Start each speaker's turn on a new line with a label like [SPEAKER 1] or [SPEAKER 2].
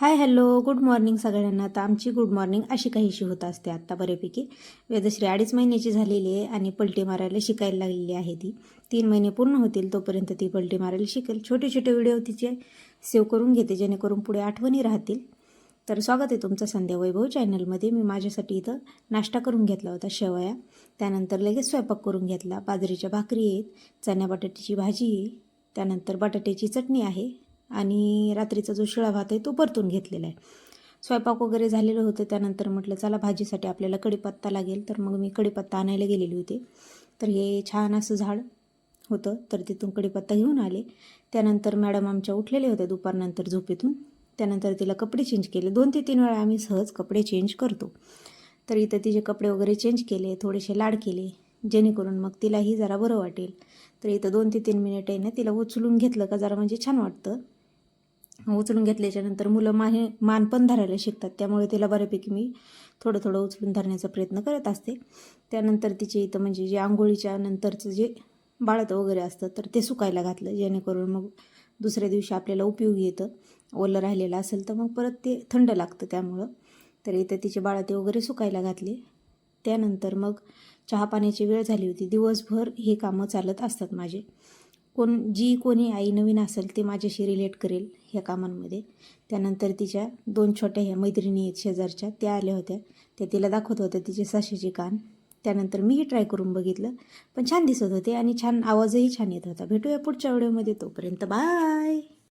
[SPEAKER 1] Hi hello. Good morning सगळ्यांना. तर आमची गुड मॉर्निंग अशी काहीशी होत असते आत्ता बऱ्यापैकी. वेदश्री अडीच महिन्याची झालेली आहे आणि पलटी मारायला शिकायला लागलेली आहे ती. तीन महिने पूर्ण होतील तोपर्यंत ती पलटी मारायला शिकेल. छोटे छोटे व्हिडिओ तिचे सेव्ह करून घेते जेणेकरून पुढे आठवणी राहतील. तर स्वागत आहे तुमचं संध्या वैभव चॅनलमध्ये. मी माझ्यासाठी इथं नाश्ता करून घेतला होता शेवया. त्यानंतर लगेच स्वयंपाक करून घेतला. बाजरीच्या भाकरी आहेत चण्या बटाट्याची भाजी आहे. त्यानंतर बटाट्याची चटणी आहे. आणि रात्रीचा जो शिळा भात आहे तो परतून घेतलेला आहे. स्वयंपाक वगैरे झालेलं होतं त्यानंतर म्हटलं चला भाजीसाठी आपल्याला कढीपत्ता लागेल. तर मग मी कढीपत्ता आणायला गेलेली होती. तर हे छान असं झाड होतं. तर तिथून कढीपत्ता घेऊन आले. त्यानंतर मॅडम आमच्या उठलेल्या होत्या दुपारनंतर झोपेतून. त्यानंतर तिला कपडे चेंज केले. दोन ते तीन वेळा आम्ही सहज कपडे चेंज करतो. तर इथं तिचे कपडे वगैरे चेंज केले थोडेसे लाड केले. जेणेकरून मग तिलाही जरा बरं वाटेल. तर इथं दोन ते तीन मिनिट आहे ना तिला उचलून घेतलं का जरा म्हणजे छान वाटतं. उचलून घेतल्याच्यानंतर मुलं माहे मान पण धरायला शिकतात. त्यामुळे तिला बऱ्यापैकी मी थोडं थोडं उचलून धरण्याचा प्रयत्न करत असते. त्यानंतर तिचे इथं म्हणजे जे आंघोळीच्या नंतरचं जे बाळत वगैरे असतं तर ते सुकायला घातलं. जेणेकरून मग दुसऱ्या दिवशी आपल्याला उपयोगी येतं. ओलं राहिलेलं असेल तर मग परत ते थंड लागतं त्यामुळं. तर इथं तिचे बाळाते वगैरे सुकायला घातले. त्यानंतर मग चहा पाण्याची वेळ झाली होती. दिवसभर हे कामं चालत असतात माझे. कोण जी कोणी आई नवीन असेल ते माझ्याशी रिलेट करेल ह्या कामांमध्ये. त्यानंतर तिच्या दोन छोट्या ह्या मैत्रिणी आहेत शेजारच्या त्या आल्या होत्या. त्या तिला दाखवत होत्या तिचे साशेचे कान. त्यानंतर मीही ट्राय करून बघितलं पण छान दिसत होते आणि छान आवाजही छान येत होता. भेटूया पुढच्या व्हिडिओमध्ये तोपर्यंत. बाय